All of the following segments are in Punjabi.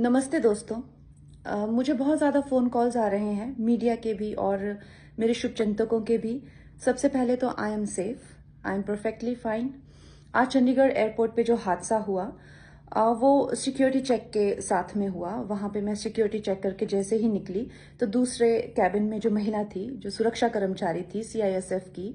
नमस्ते दोस्तों। अ, मुझे बहुत ज़्यादा फ़ोन कॉल्स आ रहे हैं मीडिया के भी और मेरे शुभचिंतकों के भी। सबसे पहले तो I am safe I am perfectly fine आज चंडीगढ़ एयरपोर्ट पे जो हादसा हुआ अ, वो सिक्योरिटी चेक के साथ में हुआ। वहाँ पे मैं सिक्योरिटी चेक करके जैसे ही निकली तो दूसरे कैबिन में जो महिला थी जो सुरक्षा कर्मचारी थी सीआईएसएफ की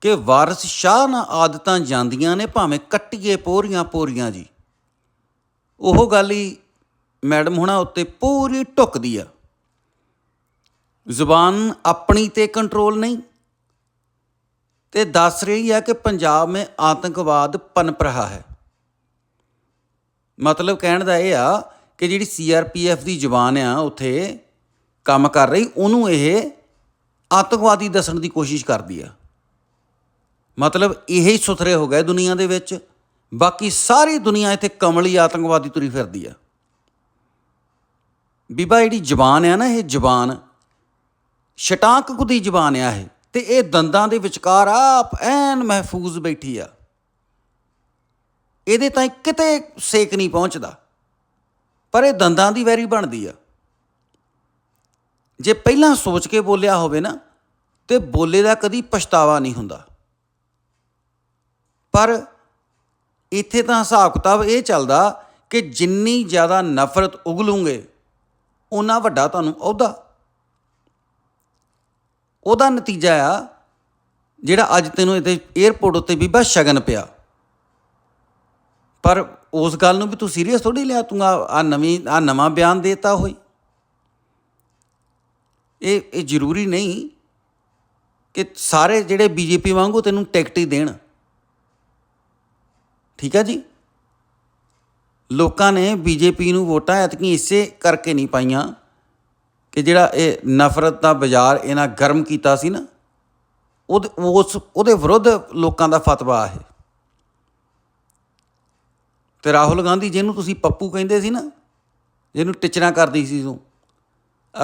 ਕਿ ਵਾਰਿਸ ਸ਼ਾਹ ਨਾਲ ਆਦਤਾਂ ਜਾਂਦੀਆਂ ਨੇ, ਭਾਵੇਂ ਕੱਟੀਏ ਪੋਰੀਆਂ ਪੋਰੀਆਂ ਜੀ। ਉਹ ਗੱਲ ਹੀ ਮੈਡਮ ਹੁਣਾਂ ਉੱਤੇ ਪੂਰੀ ਢੁੱਕਦੀ ਆ। ਜ਼ੁਬਾਨ ਆਪਣੀ ਤੇ ਕੰਟਰੋਲ ਨਹੀਂ। ਤੇ ਦੱਸ ਰਹੀ ਹੈ ਕਿ ਪੰਜਾਬ में ਆਤੰਕਵਾਦ ਪਨਪ ਰਿਹਾ ਹੈ। ਮਤਲਬ ਕਹਿਣ ਦਾ ਇਹ ਆ ਕਿ ਜਿਹੜੀ ਸੀਆਰਪੀਐਫ ਦੀ ਜਵਾਨ ਆ, ਉੱਥੇ ਕੰਮ ਕਰ ਰਹੀ, ਉਹਨੂੰ ਇਹ ਆਤੰਕਵਾਦੀ ਦੱਸਣ ਦੀ ਕੋਸ਼ਿਸ਼ ਕਰਦੀ ਆ। ਮਤਲਬ ਇਹ ਹੀ ਸੁਥਰੇ ਹੋ ਗਏ ਦੁਨੀਆ ਦੇ ਵਿੱਚ। ਬਾਕੀ ਸਾਰੀ ਦੁਨੀਆ ਇੱਥੇ ਕਮਲੀ, ਆਤੰਕਵਾਦੀ ਤੁਰੀ ਫਿਰਦੀ ਆ। ਬੀਬਾ, ਜਿਹੜੀ ਜ਼ਬਾਨ ਆ ਨਾ, ਇਹ ਜ਼ਬਾਨ ਸ਼ਟਾਂਕ ਕੁਦੀ ਜ਼ਬਾਨ ਆ ਇਹ। ਤੇ ਇਹ ਦੰਦਾਂ ਦੇ ਵਿਚਕਾਰ ਆਪ ਐਨ ਮਹਿਫੂਜ਼ ਬੈਠੀ ਆ। ਇਹਦੇ ਤਾਂ ਕਿਤੇ ਸੇਕ ਨਹੀਂ ਪਹੁੰਚਦਾ। ਪਰ ਇਹ ਦੰਦਾਂ ਦੀ ਵੈਰੀ ਬਣਦੀ ਆ। ਜੇ ਪਹਿਲਾਂ ਸੋਚ ਕੇ ਬੋਲਿਆ ਹੋਵੇ ਨਾ, ਤੇ ਬੋਲੇ ਦਾ ਕਦੀ ਪਛਤਾਵਾ ਨਹੀਂ ਹੁੰਦਾ। ਪਰ ਇੱਥੇ ਤਾਂ ਹਿਸਾਬ ਕਿਤਾਬ ਇਹ ਚੱਲਦਾ ਕਿ ਜਿੰਨੀ ਜ਼ਿਆਦਾ ਨਫ਼ਰਤ ਉਗਲੂਗੇ ਉਨਾ ਵੱਡਾ ਤੁਹਾਨੂੰ ਅਹੁਦਾ। ਉਹਦਾ ਨਤੀਜਾ ਆ, ਜਿਹੜਾ ਅੱਜ ਤੈਨੂੰ ਇੱਥੇ 에ਅਰਪੋਰਟ ਉੱਤੇ ਬੀਬਾ ਸ਼ਗਨ ਪਿਆ। ਪਰ ਉਸ ਗੱਲ ਨੂੰ ਵੀ ਤੂੰ ਸੀਰੀਅਸ ਥੋੜੀ ਲਿਆ, ਤੂੰ ਆ ਆਹ ਨਵੀਂ, ਆ ਨਵਾਂ ਬਿਆਨ ਦੇਤਾ ਹੋਈ ਇਹ ਇਹ ਜ਼ਰੂਰੀ ਨਹੀਂ ਕਿ ਸਾਰੇ ਜਿਹੜੇ ਬੀਜੇਪੀ ਵਾਂਗੂ ਤੈਨੂੰ ਟਿਕਟ ਹੀ ਦੇਣ। ਠੀਕ ਆ ਜੀ? ਲੋਕਾਂ ਨੇ ਬੀਜੇਪੀ ਨੂੰ ਵੋਟਾਂ ਐਤਕੀ ਇਸੇ ਕਰਕੇ ਨਹੀਂ ਪਾਈਆਂ ਕਿ ਜਿਹੜਾ ਇਹ ਨਫ਼ਰਤ ਦਾ ਬਾਜ਼ਾਰ ਇਹਨਾਂ ਗਰਮ ਕੀਤਾ ਸੀ ਨਾ, ਉਹਦੇ, ਉਸ, ਉਹਦੇ ਵਿਰੁੱਧ ਲੋਕਾਂ ਦਾ ਫਤਵਾ ਹੈ। ਤੇ ਰਾਹੁਲ ਗਾਂਧੀ ਜਿਹਨੂੰ ਤੁਸੀਂ ਪੱਪੂ ਕਹਿੰਦੇ ਸੀ ਨਾ, ਜਿਹਨੂੰ ਟਿਚਰਾਂ ਕਰਦੀ ਸੀ ਤੂੰ,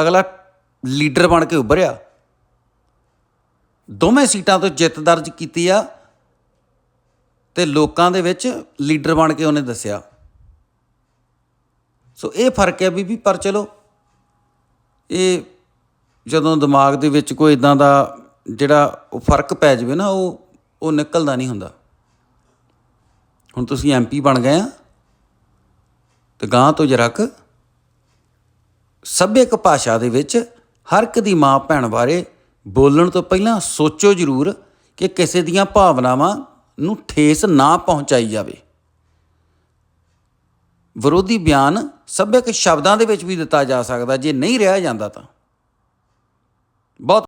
ਅਗਲਾ ਲੀਡਰ ਬਣ ਕੇ ਉੱਭਰਿਆ। ਦੋਵੇਂ ਸੀਟਾਂ ਤੋਂ ਜਿੱਤ ਦਰਜ ਕੀਤੀ ਆ। ਤੇ ਲੋਕਾਂ ਦੇ ਵਿੱਚ ਲੀਡਰ ਬਣ ਕੇ ਉਹਨੇ ਦੱਸਿਆ। ਸੋ ਇਹ ਫ਼ਰਕ ਹੈ ਬੀਬੀ, ਪਰ ਚਲੋ, ਇਹ ਜਦੋਂ ਦਿਮਾਗ ਦੇ ਵਿੱਚ ਕੋਈ ਇਦਾਂ ਦਾ ਜਿਹੜਾ ਉਹ ਫ਼ਰਕ ਪੈ ਜਾਵੇ ਨਾ, ਉਹ ਉਹ ਨਿਕਲਦਾ ਨਹੀਂ ਹੁੰਦਾ। ਹੁਣ ਤੁਸੀਂ ਐਮਪੀ ਬਣ ਗਏ ਆ, ਤੇ ਗਾਂ ਤੋਂ ਜਰਾ ਕੁ ਸੱਭਿਅਕ ਭਾਸ਼ਾ ਦੇ ਵਿੱਚ ਹਰ ਇੱਕ ਦੀ ਮਾਂ ਭੈਣ ਬਾਰੇ ਬੋਲਣ ਤੋਂ ਪਹਿਲਾਂ ਸੋਚੋ ਜ਼ਰੂਰ ਕਿ ਕਿਸੇ ਦੀਆਂ ਭਾਵਨਾਵਾਂ ਨੂੰ ਠੇਸ ਨਾ ਪਹੁੰਚਾਈ ਜਾਵੇ। ਵਿਰੋਧੀ ਬਿਆਨ ਸੱਭਿਅਕ ਸ਼ਬਦਾਂ ਦੇ ਵਿੱਚ ਵੀ ਦਿੱਤਾ ਜਾ ਸਕਦਾ, ਜੇ ਨਹੀਂ ਰਿਹਾ ਜਾਂਦਾ ਤਾਂ। ਬਹੁਤ